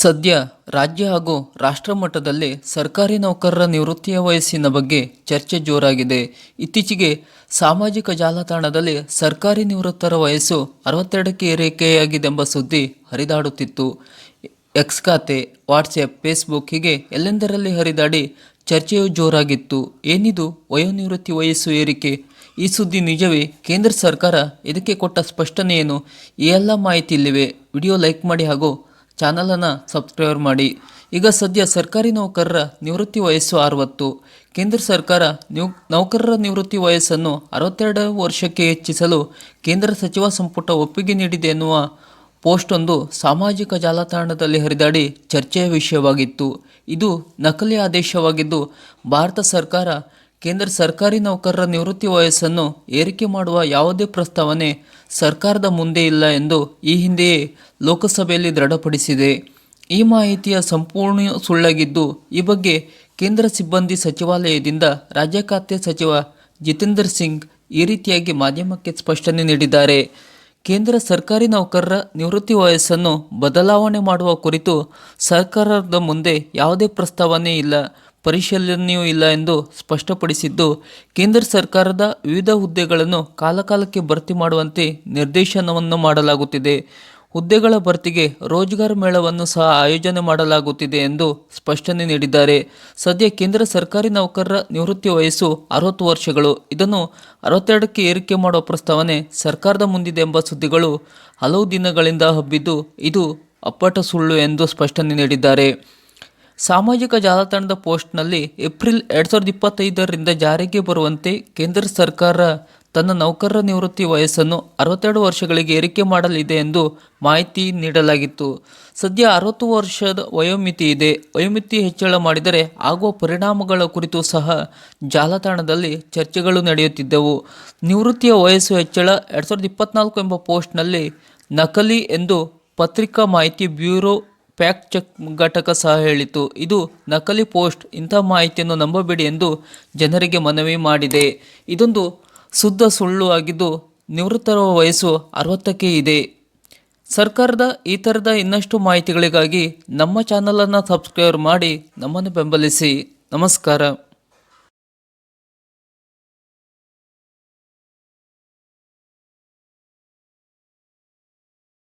ಸದ್ಯ ರಾಜ್ಯ ಹಾಗೂ ರಾಷ್ಟ್ರ ಮಟ್ಟದಲ್ಲಿ ಸರ್ಕಾರಿ ನೌಕರರ ನಿವೃತ್ತಿಯ ವಯಸ್ಸಿನ ಬಗ್ಗೆ ಚರ್ಚೆ ಜೋರಾಗಿದೆ. ಇತ್ತೀಚೆಗೆ ಸಾಮಾಜಿಕ ಜಾಲತಾಣದಲ್ಲಿ ಸರ್ಕಾರಿ ನಿವೃತ್ತರ ವಯಸ್ಸು ಅರವತ್ತೆರಡಕ್ಕೆ ಏರಿಕೆಯಾಗಿದೆಂಬ ಸುದ್ದಿ ಹರಿದಾಡುತ್ತಿತ್ತು. ಎಕ್ಸ್ ಖಾತೆ ವಾಟ್ಸ್ಆ್ಯಪ್ ಫೇಸ್ಬುಕ್ ಹೀಗೆ ಎಲ್ಲೆಂದರಲ್ಲಿ ಹರಿದಾಡಿ ಚರ್ಚೆಯು ಜೋರಾಗಿತ್ತು. ಏನಿದು ವಯೋನಿವೃತ್ತಿ ವಯಸ್ಸು ಏರಿಕೆ? ಈ ಸುದ್ದಿ ನಿಜವೇ ಕೇಂದ್ರ ಸರ್ಕಾರ ಇದಕ್ಕೆ ಕೊಟ್ಟ ಸ್ಪಷ್ಟನೆ ಏನು ಈ ಎಲ್ಲ ಮಾಹಿತಿ ಇಲ್ಲಿವೆ. ವಿಡಿಯೋ ಲೈಕ್ ಮಾಡಿ ಹಾಗೂ ಚಾನಲನ್ನು ಸಬ್ಸ್ಕ್ರೈಬ್ ಮಾಡಿ. ಈಗ ಸದ್ಯ ಸರ್ಕಾರಿ ನೌಕರರ ನಿವೃತ್ತಿ ವಯಸ್ಸು ಅರವತ್ತು. ಕೇಂದ್ರ ಸರ್ಕಾರ ನೌಕರರ ನಿವೃತ್ತಿ ವಯಸ್ಸನ್ನು ಅರವತ್ತೆರಡು ವರ್ಷಕ್ಕೆ ಹೆಚ್ಚಿಸಲು ಕೇಂದ್ರ ಸಚಿವ ಸಂಪುಟ ಒಪ್ಪಿಗೆ ನೀಡಿದೆ ಎನ್ನುವ ಪೋಸ್ಟ್ ಒಂದು ಸಾಮಾಜಿಕ ಜಾಲತಾಣದಲ್ಲಿ ಹರಿದಾಡಿ ಚರ್ಚೆಯ ವಿಷಯವಾಗಿತ್ತು. ಇದು ನಕಲಿ ಆದೇಶವಾಗಿದ್ದು, ಭಾರತ ಸರ್ಕಾರ ಕೇಂದ್ರ ಸರ್ಕಾರಿ ನೌಕರರ ನಿವೃತ್ತಿ ವಯಸ್ಸನ್ನು ಏರಿಕೆ ಮಾಡುವ ಯಾವುದೇ ಪ್ರಸ್ತಾವನೆ ಸರ್ಕಾರದ ಮುಂದೆ ಇಲ್ಲ ಎಂದು ಈ ಹಿಂದೆಯೇ ಲೋಕಸಭೆಯಲ್ಲಿ ದೃಢಪಡಿಸಿದೆ. ಈ ಮಾಹಿತಿಯ ಸಂಪೂರ್ಣ ಸುಳ್ಳಾಗಿದ್ದು, ಈ ಬಗ್ಗೆ ಕೇಂದ್ರ ಸಿಬ್ಬಂದಿ ಸಚಿವಾಲಯದಿಂದ ರಾಜ್ಯ ಖಾತೆ ಸಚಿವ ಜಿತೇಂದರ್ ಸಿಂಗ್ ಈ ರೀತಿಯಾಗಿ ಮಾಧ್ಯಮಕ್ಕೆ ಸ್ಪಷ್ಟನೆ ನೀಡಿದ್ದಾರೆ. ಕೇಂದ್ರ ಸರ್ಕಾರಿ ನೌಕರರ ನಿವೃತ್ತಿ ವಯಸ್ಸನ್ನು ಬದಲಾವಣೆ ಮಾಡುವ ಕುರಿತು ಸರ್ಕಾರದ ಮುಂದೆ ಯಾವುದೇ ಪ್ರಸ್ತಾವನೆ ಇಲ್ಲ. ಪರಿಶೀಲನೆಯೂ ಇಲ್ಲ ಎಂದು ಸ್ಪಷ್ಟಪಡಿಸಿದ್ದು, ಕೇಂದ್ರ ಸರ್ಕಾರದ ವಿವಿಧ ಹುದ್ದೆಗಳನ್ನು ಕಾಲಕಾಲಕ್ಕೆ ಭರ್ತಿ ಮಾಡುವಂತೆ ನಿರ್ದೇಶನವನ್ನು ಮಾಡಲಾಗುತ್ತಿದೆ. ಹುದ್ದೆಗಳ ಭರ್ತಿಗೆ ರೋಜ್ಗಾರ್ ಮೇಳವನ್ನು ಸಹ ಆಯೋಜನೆ ಮಾಡಲಾಗುತ್ತಿದೆ ಎಂದು ಸ್ಪಷ್ಟನೆ ನೀಡಿದ್ದಾರೆ. ಸದ್ಯ ಕೇಂದ್ರ ಸರ್ಕಾರಿ ನೌಕರರ ನಿವೃತ್ತಿ ವಯಸ್ಸು ಅರವತ್ತು ವರ್ಷಗಳು. ಇದನ್ನು ಅರವತ್ತೆರಡಕ್ಕೆ ಏರಿಕೆ ಮಾಡುವ ಪ್ರಸ್ತಾವನೆ ಸರ್ಕಾರದ ಮುಂದಿದೆ ಎಂಬ ಸುದ್ದಿಗಳು ಹಲವು ದಿನಗಳಿಂದ ಹಬ್ಬಿದ್ದು, ಇದು ಅಪ್ಪಟ ಸುಳ್ಳು ಎಂದು ಸ್ಪಷ್ಟನೆ ನೀಡಿದ್ದಾರೆ. ಸಾಮಾಜಿಕ ಜಾಲತಾಣದ ಪೋಸ್ಟ್ನಲ್ಲಿ ಏಪ್ರಿಲ್ ಎರಡು ಸಾವಿರದ ಇಪ್ಪತ್ತೈದರಿಂದ ಜಾರಿಗೆ ಬರುವಂತೆ ಕೇಂದ್ರ ಸರ್ಕಾರ ತನ್ನ ನೌಕರರ ನಿವೃತ್ತಿ ವಯಸ್ಸನ್ನು ಅರವತ್ತೆರಡು ವರ್ಷಗಳಿಗೆ ಏರಿಕೆ ಮಾಡಲಿದೆ ಎಂದು ಮಾಹಿತಿ ನೀಡಲಾಗಿತ್ತು. ಸದ್ಯ ಅರವತ್ತು ವರ್ಷದ ವಯೋಮಿತಿ ಇದೆ. ವಯೋಮಿತಿ ಹೆಚ್ಚಳ ಮಾಡಿದರೆ ಆಗುವ ಪರಿಣಾಮಗಳ ಕುರಿತು ಸಹ ಜಾಲತಾಣದಲ್ಲಿ ಚರ್ಚೆಗಳು ನಡೆಯುತ್ತಿದ್ದವು. ನಿವೃತ್ತಿಯ ವಯಸ್ಸು ಹೆಚ್ಚಳ ಎರಡು ಸಾವಿರದ ಇಪ್ಪತ್ನಾಲ್ಕು ಎಂಬ ಪೋಸ್ಟ್ನಲ್ಲಿ ನಕಲಿ ಎಂದು ಪತ್ರಿಕಾ ಮಾಹಿತಿ ಬ್ಯೂರೋ ಫ್ಯಾಕ್ಟ್ ಚೆಕ್ ಘಟಕ ಸಹ ಹೇಳಿತು. ಇದು ನಕಲಿ ಪೋಸ್ಟ್. ಇಂಥ ಮಾಹಿತಿಯನ್ನು ನಂಬಬೇಡಿ ಎಂದು ಜನರಿಗೆ ಮನವಿ ಮಾಡಿದೆ. ಇದೊಂದು ಶುದ್ಧ ಸುಳ್ಳು ಆಗಿದ್ದು ನಿವೃತ್ತರ ವಯಸ್ಸು ಅರವತ್ತಕ್ಕೆ ಇದೆ. ಸರ್ಕಾರದ ಈ ಥರದ ಇನ್ನಷ್ಟು ಮಾಹಿತಿಗಳಿಗಾಗಿ ನಮ್ಮ ಚಾನಲನ್ನು ಸಬ್ಸ್ಕ್ರೈಬ್ ಮಾಡಿ ನಮ್ಮನ್ನು ಬೆಂಬಲಿಸಿ. ನಮಸ್ಕಾರ.